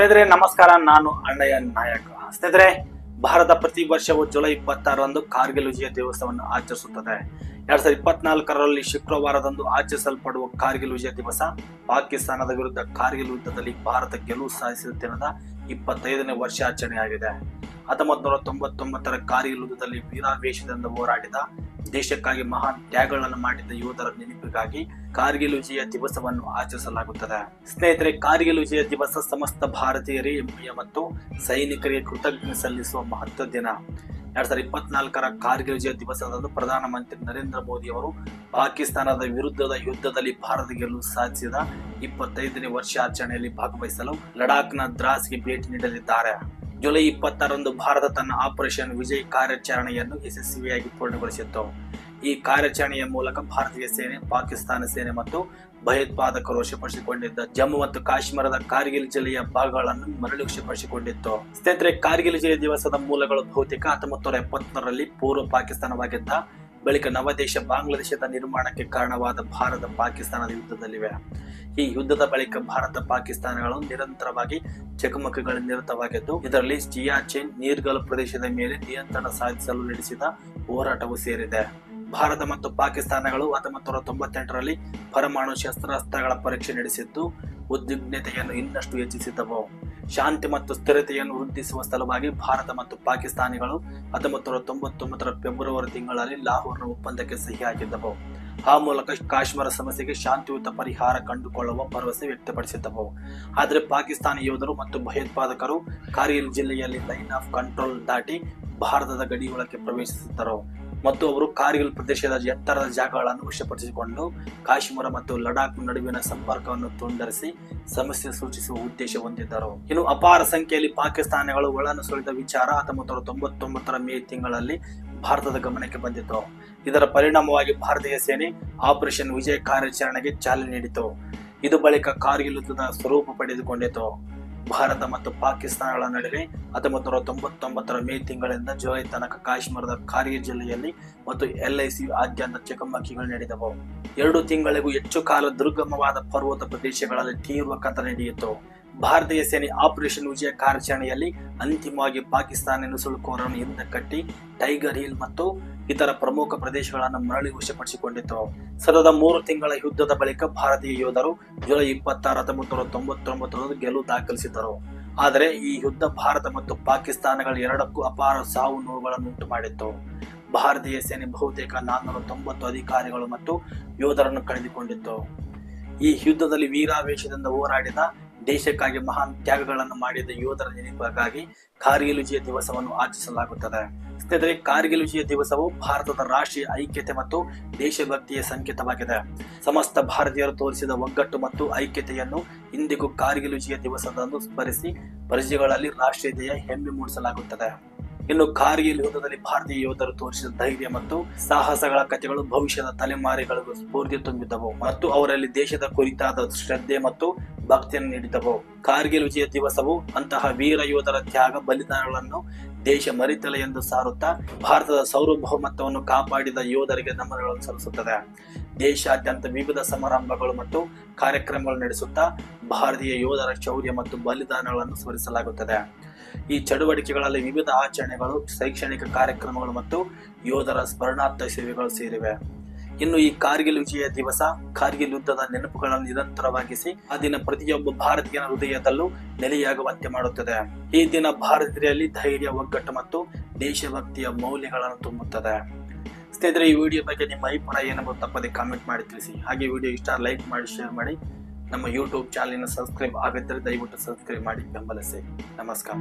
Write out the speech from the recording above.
ಸ್ನೇಹಿತರೆ, ನಮಸ್ಕಾರ. ನಾನು ಅಣ್ಣಯ್ಯ ನಾಯಕ. ಸ್ನೇಹಿತರೆ, ಭಾರತ ಪ್ರತಿ ವರ್ಷವೂ ಜುಲೈ ಇಪ್ಪತ್ತಾರರಂದು ಕಾರ್ಗಿಲ್ ವಿಜಯ ದಿವಸವನ್ನು ಆಚರಿಸುತ್ತದೆ. ಎರಡ್ ಸಾವಿರದ ಇಪ್ಪತ್ನಾಲ್ಕರಲ್ಲಿ ಶುಕ್ರವಾರದಂದು ಆಚರಿಸಲ್ಪಡುವ ಕಾರ್ಗಿಲ್ ವಿಜಯ ದಿವಸ ಪಾಕಿಸ್ತಾನದ ವಿರುದ್ಧ ಕಾರ್ಗಿಲ್ ಯುದ್ಧದಲ್ಲಿ ಭಾರತ ಗೆಲುವು ಸಾಧಿಸಿದ ದಿನದ ಇಪ್ಪತ್ತೈದನೇ ವರ್ಷಾಚರಣೆಯಾಗಿದೆ. ಹತ್ತೊಂಬತ್ತು ನೂರ ತೊಂಬತ್ತೊಂಬತ್ತರ ಕಾರ್ಗಿಲ್ ಯುದ್ಧದಲ್ಲಿ ವೀರಾವೇಶದಿಂದ ಹೋರಾಡಿದ ದೇಶಕ್ಕಾಗಿ ಮಹಾನ್ ತ್ಯಾಗಗಳನ್ನು ಮಾಡಿದ ಯೋಧರ ನೆನಪಿಗಾಗಿ ಕಾರ್ಗಿಲ್ ವಿಜಯ ದಿವಸವನ್ನು ಆಚರಿಸಲಾಗುತ್ತದೆ. ಸ್ನೇಹಿತರೆ, ಕಾರ್ಗಿಲ್ ವಿಜಯ ದಿವಸ ಸಮಸ್ತ ಭಾರತೀಯರೇ ಮತ್ತು ಸೈನಿಕರಿಗೆ ಕೃತಜ್ಞತೆ ಸಲ್ಲಿಸುವ ಮಹತ್ವ ದಿನ. ಎರಡ್ ಸಾವಿರದ ಇಪ್ಪತ್ನಾಲ್ಕರ ಕಾರ್ಗಿಲ್ ವಿಜಯ ದಿವಸದಂದು ಪ್ರಧಾನಮಂತ್ರಿ ನರೇಂದ್ರ ಮೋದಿ ಅವರು ಪಾಕಿಸ್ತಾನದ ವಿರುದ್ಧದ ಯುದ್ಧದಲ್ಲಿ ಭಾರತ ಗೆಲುವು ಸಾಧಿಸಿದ ಇಪ್ಪತ್ತೈದನೇ ವರ್ಷಾಚರಣೆಯಲ್ಲಿ ಭಾಗವಹಿಸಲು ಲಡಾಖ್ನ ದ್ರಾಸ್ಗೆ ಭೇಟಿ ನೀಡಲಿದ್ದಾರೆ. ಜುಲೈ ಇಪ್ಪತ್ತಾರಂದು ಭಾರತ ತನ್ನ ಆಪರೇಷನ್ ವಿಜಯ್ ಕಾರ್ಯಾಚರಣೆಯನ್ನು ಯಶಸ್ವಿಯಾಗಿ ಪೂರ್ಣಗೊಳಿಸಿತ್ತು. ಈ ಕಾರ್ಯಾಚರಣೆಯ ಮೂಲಕ ಭಾರತೀಯ ಸೇನೆ, ಪಾಕಿಸ್ತಾನ ಸೇನೆ ಮತ್ತು ಭಯೋತ್ಪಾದಕರು ವಶಪಡಿಸಿಕೊಂಡಿದ್ದ ಜಮ್ಮು ಮತ್ತು ಕಾಶ್ಮೀರದ ಕಾರ್ಗಿಲ್ ಜಿಲ್ಲೆಯ ಭಾಗಗಳನ್ನು ಮರಳಿ ವಶಪಡಿಸಿಕೊಂಡಿತ್ತು. ಸ್ನೇಹಿತರೆ, ಕಾರ್ಗಿಲ್ ಜಿಲ್ಲೆ ದಿವಸದ ಮೂಲಗಳು ಭೌತಿಕ ಹತ್ತೊಂಬತ್ತು ನೂರ ಎಪ್ಪತ್ತರಲ್ಲಿ ಪೂರ್ವ ಪಾಕಿಸ್ತಾನವಾಗಿದ್ದ, ಬಳಿಕ ನವದೇಶ ಬಾಂಗ್ಲಾದೇಶದ ನಿರ್ಮಾಣಕ್ಕೆ ಕಾರಣವಾದ ಭಾರತ ಪಾಕಿಸ್ತಾನದ ಯುದ್ಧದಲ್ಲಿವೆ. ಈ ಯುದ್ಧದ ಬಳಿಕ ಭಾರತ ಪಾಕಿಸ್ತಾನಗಳು ನಿರಂತರವಾಗಿ ಚಕಮಕಗಳು ನಿರತವಾಗಿದ್ದು, ಇದರಲ್ಲಿ ಸಿಯಾಚಿನ್ ನೀರ್ಗಲ್ ಪ್ರದೇಶದ ಮೇಲೆ ನಿಯಂತ್ರಣ ಸಾಧಿಸಲು ನಡೆಸಿದ ಹೋರಾಟವು ಸೇರಿದೆ. ಭಾರತ ಮತ್ತು ಪಾಕಿಸ್ತಾನಗಳು ಹತ್ತೊಂಬತ್ತು ನೂರ ತೊಂಬತ್ತೆಂಟರಲ್ಲಿ ಪರಮಾಣು ಶಸ್ತ್ರಾಸ್ತ್ರಗಳ ಪರೀಕ್ಷೆ ನಡೆಸಿದ್ದು, ಉದ್ವಿಗ್ನತೆಯನ್ನು ಇನ್ನಷ್ಟು ಹೆಚ್ಚಿಸಿದ್ದವು. ಶಾಂತಿ ಮತ್ತು ಸ್ಥಿರತೆಯನ್ನು ವೃದ್ಧಿಸುವ ಸಲುವಾಗಿ ಭಾರತ ಮತ್ತು ಪಾಕಿಸ್ತಾನಿಗಳು ಹತ್ತೊಂಬತ್ತು ನೂರ ತೊಂಬತ್ತೊಂಬತ್ತರ ಫೆಬ್ರವರಿ ತಿಂಗಳಲ್ಲಿ ಲಾಹೋರ್ನ ಒಪ್ಪಂದಕ್ಕೆ ಸಹಿ ಹಾಕಿದ್ದವು ಆ ಮೂಲಕ ಕಾಶ್ಮೀರ ಸಮಸ್ಯೆಗೆ ಶಾಂತಿಯುತ ಪರಿಹಾರ ಕಂಡುಕೊಳ್ಳುವ ಭರವಸೆ ವ್ಯಕ್ತಪಡಿಸಿದ್ದವು. ಆದರೆ ಪಾಕಿಸ್ತಾನಿ ಯೋಧರು ಮತ್ತು ಭಯೋತ್ಪಾದಕರು ಕಾರ್ಗಿಲ್ ಜಿಲ್ಲೆಯಲ್ಲಿ ಲೈನ್ ಆಫ್ ಕಂಟ್ರೋಲ್ ದಾಟಿ ಭಾರತದ ಗಡಿಯೊಳಕ್ಕೆ ಪ್ರವೇಶಿಸಿದ್ದರು. ಮತ್ತು ಅವರು ಕಾರ್ಗಿಲ್ ಪ್ರದೇಶದ ಎತ್ತರದ ಜಾಗಗಳನ್ನು ವಶಪಡಿಸಿಕೊಂಡು ಕಾಶ್ಮೀರ ಮತ್ತು ಲಡಾಖ್ ನಡುವಿನ ಸಂಪರ್ಕವನ್ನು ತುಂಡರಿಸಿ ಸಮಸ್ಯೆ ಸೂಚಿಸುವ ಉದ್ದೇಶ ಹೊಂದಿದ್ದರು. ಇನ್ನು ಅಪಾರ ಸಂಖ್ಯೆಯಲ್ಲಿ ಪಾಕಿಸ್ತಾನಿಗಳು ಒಳನುಸುಳಿದ ವಿಚಾರ ಹತ್ತೊಂಬತ್ತು ತೊಂಬತ್ತೊಂಬತ್ತರ ಮೇ ತಿಂಗಳಲ್ಲಿ ಭಾರತದ ಗಮನಕ್ಕೆ ಬಂದಿತ್ತು. ಇದರ ಪರಿಣಾಮವಾಗಿ ಭಾರತೀಯ ಸೇನೆ ಆಪರೇಷನ್ ವಿಜಯ್ ಕಾರ್ಯಾಚರಣೆಗೆ ಚಾಲನೆ ನೀಡಿತು. ಇದು ಬಳಿಕ ಕಾರ್ಗಿಲ್ ಯುದ್ಧದ ಸ್ವರೂಪ ಪಡೆದುಕೊಂಡಿತು. ಭಾರತ ಮತ್ತು ಪಾಕಿಸ್ತಾನಗಳ ನಡುವೆ ಹತ್ತೊಂಬತ್ತು ನೂರ ತೊಂಬತ್ತೊಂಬತ್ತರ ಮೇ ತಿಂಗಳಿಂದ ಜುಲೈ ತನಕ ಕಾಶ್ಮೀರದ ಕಾರ್ಗಿಲ್ ಜಿಲ್ಲೆಯಲ್ಲಿ ಮತ್ತು ಎಲ್ಐಸಿ ಆದ್ಯಂತ ಚಕಮಕಿಗಳು ನಡೆದವು. ಎರಡು ತಿಂಗಳಿಗೂ ಹೆಚ್ಚು ಕಾಲ ದುರ್ಗಮವಾದ ಪರ್ವತ ಪ್ರದೇಶಗಳಲ್ಲಿ ತೀವ್ರ ಕಥೆ ನಡೆಯಿತು ಭಾರತೀಯ ಸೇನೆ ಆಪರೇಷನ್ ವಿಜಯ ಕಾರ್ಯಾಚರಣೆಯಲ್ಲಿ ಅಂತಿಮವಾಗಿ ಪಾಕಿಸ್ತಾನ ನುಸುಳುಕೋರನ್ನು ಹಿಂದೆ ಕಟ್ಟಿ, ಟೈಗರ್ ಹಿಲ್ ಮತ್ತು ಇತರ ಪ್ರಮುಖ ಪ್ರದೇಶಗಳನ್ನು ಮರಳಿ ವಶಪಡಿಸಿಕೊಂಡಿತು ಸತತ ಮೂರು ತಿಂಗಳ ಯುದ್ಧದ ಬಳಿಕ ಭಾರತೀಯ ಯೋಧರು ಜುಲೈ ಇಪ್ಪತ್ತಾರು ಹತ್ತೊಂಬತ್ತು ತೊಂಬತ್ತೊಂಬತ್ತರಂದು ಗೆಲುವು ದಾಖಲಿಸಿದರು ಆದರೆ ಈ ಯುದ್ಧ ಭಾರತ ಮತ್ತು ಪಾಕಿಸ್ತಾನಗಳ ಎರಡಕ್ಕೂ ಅಪಾರ ಸಾವು ನೋವುಗಳನ್ನು ಉಂಟು ಮಾಡಿತ್ತು. ಭಾರತೀಯ ಸೇನೆ ಬಹುತೇಕ ನಾನ್ನೂರ ತೊಂಬತ್ತು ಅಧಿಕಾರಿಗಳು ಮತ್ತು ಯೋಧರನ್ನು ಕಳೆದುಕೊಂಡಿತ್ತು. ಈ ಯುದ್ಧದಲ್ಲಿ ವೀರಾವೇಶದಿಂದ ಹೋರಾಡಿದ ದೇಶಕ್ಕಾಗಿ ಮಹಾನ್ ತ್ಯಾಗಗಳನ್ನು ಮಾಡಿದ ಯೋಧರ ನೆನಪಿಗಾಗಿ ಕಾರ್ಗಿಲ್ ವಿಜಯ ದಿವಸವನ್ನು ಆಚರಿಸಲಾಗುತ್ತದೆ. ಸ್ನೇಹಿತರೆ, ಕಾರ್ಗಿಲ್ ವಿಜಯ ದಿವಸವು ಭಾರತದ ರಾಷ್ಟ್ರೀಯ ಐಕ್ಯತೆ ಮತ್ತು ದೇಶಭಕ್ತಿಯ ಸಂಕೇತವಾಗಿದೆ. ಸಮಸ್ತ ಭಾರತೀಯರು ತೋರಿಸಿದ ಒಗ್ಗಟ್ಟು ಮತ್ತು ಐಕ್ಯತೆಯನ್ನು ಇಂದಿಗೂ ಕಾರ್ಗಿಲ್ ವಿಜಯ ದಿವಸದಂದು ಸ್ಮರಿಸಿ ಪ್ರಜೆಗಳಲ್ಲಿ ರಾಷ್ಟ್ರೀಯತೆಯ ಹೆಮ್ಮೆ ಮೂಡಿಸಲಾಗುತ್ತದೆ. ಇನ್ನು ಕಾರ್ಗಿಲ್ ಯುದ್ಧದಲ್ಲಿ ಭಾರತೀಯ ಯೋಧರು ತೋರಿಸಿದ ಧೈರ್ಯ ಮತ್ತು ಸಾಹಸಗಳ ಕಥೆಗಳು ಭವಿಷ್ಯದ ತಲೆಮಾರಿಗಳಿಗೂ ಸ್ಫೂರ್ತಿ ತುಂಬಿದ್ದವು ಮತ್ತು ಅವರಲ್ಲಿ ದೇಶದ ಕುರಿತಾದ ಶ್ರದ್ಧೆ ಮತ್ತು ಭಕ್ತಿಯನ್ನು ನೀಡಿದವು. ಕಾರ್ಗಿಲ್ ವಿಜಯ ದಿವಸವು ಅಂತಹ ವೀರ ಯೋಧರ ತ್ಯಾಗ ಬಲಿದಾನಗಳನ್ನು ದೇಶ ಮರಿತಲೆ ಎಂದು ಸಾರುತ್ತಾ ಭಾರತದ ಸಾರ್ವಭೌಮತ್ವವನ್ನು ಕಾಪಾಡಿದ ಯೋಧರಿಗೆ ನಮನಗಳನ್ನು ಸಲ್ಲಿಸುತ್ತದೆ. ದೇಶಾದ್ಯಂತ ವಿವಿಧ ಸಮಾರಂಭಗಳು ಮತ್ತು ಕಾರ್ಯಕ್ರಮಗಳು ನಡೆಸುತ್ತಾ ಭಾರತೀಯ ಯೋಧರ ಶೌರ್ಯ ಮತ್ತು ಬಲಿದಾನಗಳನ್ನು ಸ್ಮರಿಸಲಾಗುತ್ತದೆ. ಈ ಚಟುವಟಿಕೆಗಳಲ್ಲಿ ವಿವಿಧ ಆಚರಣೆಗಳು, ಶೈಕ್ಷಣಿಕ ಕಾರ್ಯಕ್ರಮಗಳು ಮತ್ತು ಯೋಧರ ಸ್ಮರಣಾರ್ಥ ಸೇವೆಗಳು ಸೇರಿವೆ. ಇನ್ನು ಈ ಕಾರ್ಗಿಲ್ ವಿಜಯ ದಿವಸ, ಕಾರ್ಗಿಲ್ ಯುದ್ಧದ ನೆನಪುಗಳನ್ನು ನಿರಂತರವಾಗಿಸಿ, ಆ ದಿನ ಪ್ರತಿಯೊಬ್ಬ ಭಾರತೀಯನ ಹೃದಯದಲ್ಲೂ ನೆಲೆಯಾಗುವಂತೆ ಮಾಡುತ್ತದೆ. ಈ ದಿನ ಭಾರತೀಯರಲ್ಲಿ ಧೈರ್ಯ, ಒಗ್ಗಟ್ಟು ಮತ್ತು ದೇಶಭಕ್ತಿಯ ಮೌಲ್ಯಗಳನ್ನು ತುಂಬುತ್ತದೆ. ಸ್ನೇಹಿತರೆ, ಈ ವಿಡಿಯೋ ಬಗ್ಗೆ ನಿಮ್ಮ ಅಭಿಪ್ರಾಯ ಏನಂಬುದು ತಪ್ಪದೆ ಕಾಮೆಂಟ್ ಮಾಡಿ ತಿಳಿಸಿ. ಹಾಗೆ ವಿಡಿಯೋ ಇಷ್ಟ ಲೈಕ್ ಮಾಡಿ ಶೇರ್ ಮಾಡಿ. ನಮ್ಮ ಯೂಟ್ಯೂಬ್ ಚಾನಲ್ನ ಸಬ್ಸ್ಕ್ರೈಬ್ ಆಗಿದ್ದರೆ ದಯವಿಟ್ಟು ಸಬ್ಸ್ಕ್ರೈಬ್ ಮಾಡಿ ಬೆಂಬಲಿಸಿ. ನಮಸ್ಕಾರ.